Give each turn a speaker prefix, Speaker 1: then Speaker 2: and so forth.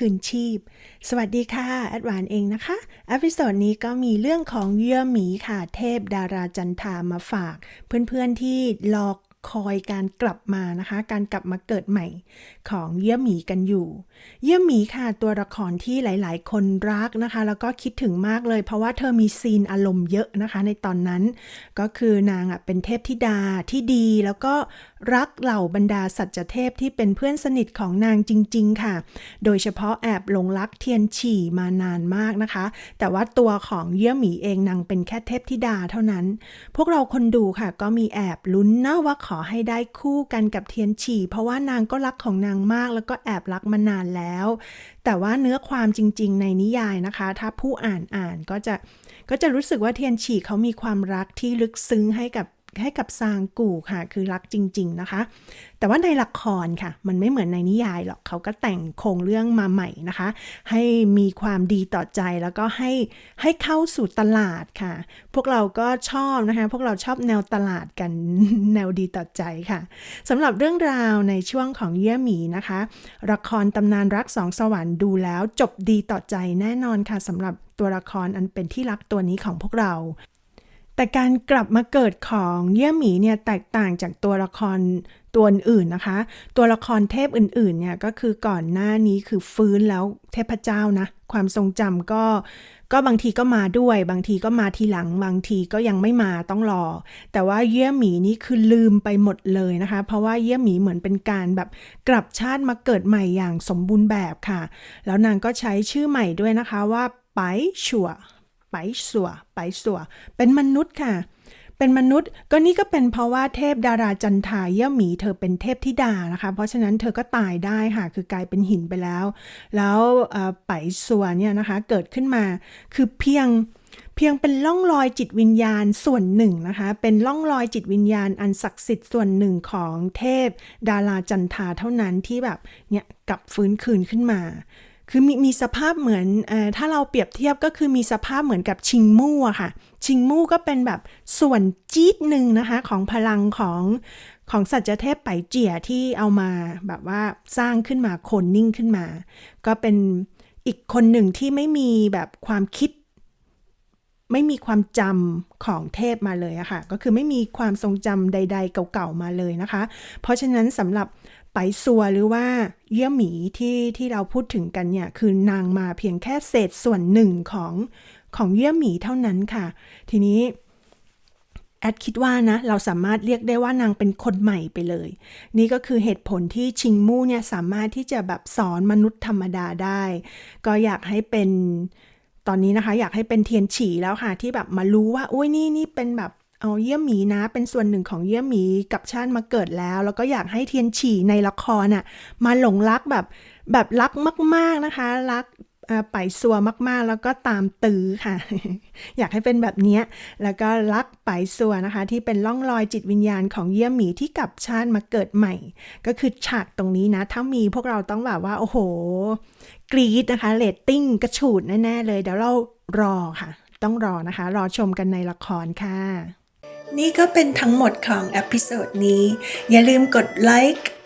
Speaker 1: คืนชีพ สวัสดีค่ะ แอดวานเองนะคะอพิโซดนี้ก็มีเรื่องของเยื่อหมีค่ะ เทพดาราจันทามาฝาก เพื่อนๆที่รอคอยการกลับมานะคะ การกลับมาเกิดใหม่ของเยี่ยหมีกันอยู่ เยี่ยหมีค่ะตัวละครที่หลาย ๆ คนรักนะคะ แล้วก็คิดถึงมากเลย เพราะว่าเธอมีซีนอารมณ์เยอะนะคะ ในตอนนั้น ก็คือนางอะเป็นเทพธิดาที่ดีแล้วก็ รักเหล่าบรรดาสัจเทพที่เป็นเพื่อนสนิทของนางจริง ๆ ค่ะ โดยเฉพาะแอบหลงรักเทียนฉี่มานานมากนะคะ แต่ว่าตัวของเยี่ยหมีเองนางเป็นแค่เทพธิดาเท่านั้น พวกเราคนดูค่ะ ก็มีแอบลุ้นนะว่าขอให้ได้คู่กันกับเทียนฉี่ เพราะว่านางก็รักของนางมาก แล้วก็แอบรักมานานแล้ว แต่ว่าเนื้อความจริง ๆ ในนิยายนะคะ ถ้าผู้อ่านอ่านก็จะก็จะรู้สึกว่าเทียนฉี่เขามีความรักที่ลึกซึ้งให้กับ ให้กับซางกู่ค่ะ คือรักจริง ๆนะคะ แต่ว่าในละครค่ะ มันไม่เหมือนในนิยายหรอกเขาก็แต่งโครงเรื่องมาใหม่นะคะ ให้มีความดีต่อใจแล้วก็ให้ให้เข้าสู่ตลาดค่ะ พวกเราก็ชอบนะคะ พวกเราชอบแนวตลาดกันแนวดีต่อใจค่ะสำหรับเรื่องราวในช่วงของเยี่ยหมีนะคะ ละครตำนานรักสองสวรรค์ดูแล้วจบดีต่อใจแน่นอนค่ะสำหรับตัวละครอันเป็นที่รักตัวนี้ของพวกเรา แต่การกลับมาเกิดของเยี่ยหมีเนี่ยแตกต่างจากตัวละครตัวอื่นนะคะ ตัวละครเทพอื่นๆเนี่ยก็คือก่อนหน้านี้คือฟื้นแล้วเทพเจ้านะ ความทรงจำก็ก็บางทีก็มาด้วย บางทีก็มาทีหลัง บางทีก็ยังไม่มาต้องรอ แต่ว่าเยี่ยหมีนี่คือลืมไปหมดเลยนะคะ เพราะว่าเยี่ยหมีเหมือนเป็นการแบบกลับชาติมาเกิดใหม่อย่างสมบูรณ์แบบค่ะ แล้วนางก็ใช้ชื่อใหม่ด้วยนะคะว่าไปชัว ไปสัวไปสัว เป็นมนุษย์ค่ะ เป็นมนุษย์ก็นี่ก็เป็นเพราะว่าเทพดาราจันทาเยี่ยหมี เธอเป็นเทพธิดานะคะ เพราะฉะนั้นเธอก็ตายได้ค่ะ คือกลายเป็นหินไปแล้ว แล้วไปสัวเนี่ยนะคะเกิดขึ้นมาคือเพียงเพียงเป็นล่องรอยจิตวิญญาณส่วนหนึ่งนะคะ เป็นล่องรอยจิตวิญญาณอันศักดิ์สิทธิ์ส่วนหนึ่งของเทพ ดาราจันทาเท่านั้นที่แบบเนี่ยกลับฟื้นคืนขึ้นมา คือมีมีสภาพเหมือนอถ้าเราเปรียบเทียบก็คือมีสภาพเหมือนกับชิงมู่อะค่ะ ชิงมู่ก็เป็นแบบส่วนจี๊ดหนึ่งนะคะ ของพลังของของสัจเทพไปเจียที่เอามาแบบว่าสร้างขึ้นมาโคนนิ่งขึ้นมา ก็เป็นอีกคนหนึ่งที่ไม่มีแบบความคิด ไม่มีความจำของเทพมาเลยอะค่ะ ก็คือไม่มีความทรงจำใด ๆ เก่าๆมาเลยนะคะ เพราะฉะนั้นสำหรับไปซัวหรือว่าเยี่ยหมีที่ที่เราพูดถึงกันเนี่ย คือนางมาเพียงแค่เศษส่วนหนึ่งของของเยี่ยหมีเท่านั้นค่ะ ทีนี้แอดคิดว่านะ เราสามารถเรียกได้ว่านางเป็นคนใหม่ไปเลย นี่ก็คือเหตุผลที่ชิงมู่เนี่ยสามารถที่จะแบบสอนมนุษย์ธรรมดาได้ ก็อยากให้เป็น ตอนนี้นะคะ อยากให้เป็นเทียนฉีแล้วค่ะ ที่แบบมารู้ว่าอุ้ยนี่นี่เป็นแบบเอาเยี่ยมหมีนะเป็นส่วนหนึ่งของเยี่ยมหมีกับชาติมาเกิดแล้ว แล้วก็อยากให้เทียนฉีในละครน่ะมาหลงรักแบบแบบรักมาก ๆนะคะ รัก ไปซัวมากๆ แล้วก็ตามตื้อค่ะ อยากให้เป็นแบบเนี้ยแล้วก็รักไปซัวนะคะ ที่เป็นล่องรอยจิตวิญญาณของเยี่ยมหมีที่กลับชาติมาเกิดใหม่ ก็คือฉากตรงนี้นะ ถ้ามีพวกเราต้องแบบว่า โอ้โห กรี๊ดนะคะเรตติ้งกระฉูดแน่ๆเลย เดี๋ยวเรารอค่ะ ต้องรอนะคะ รอชมกันในละครค่ะ นี่ก็เป็นทั้งหมดของอพิโซดนี้ อย่าลืมกดไลค์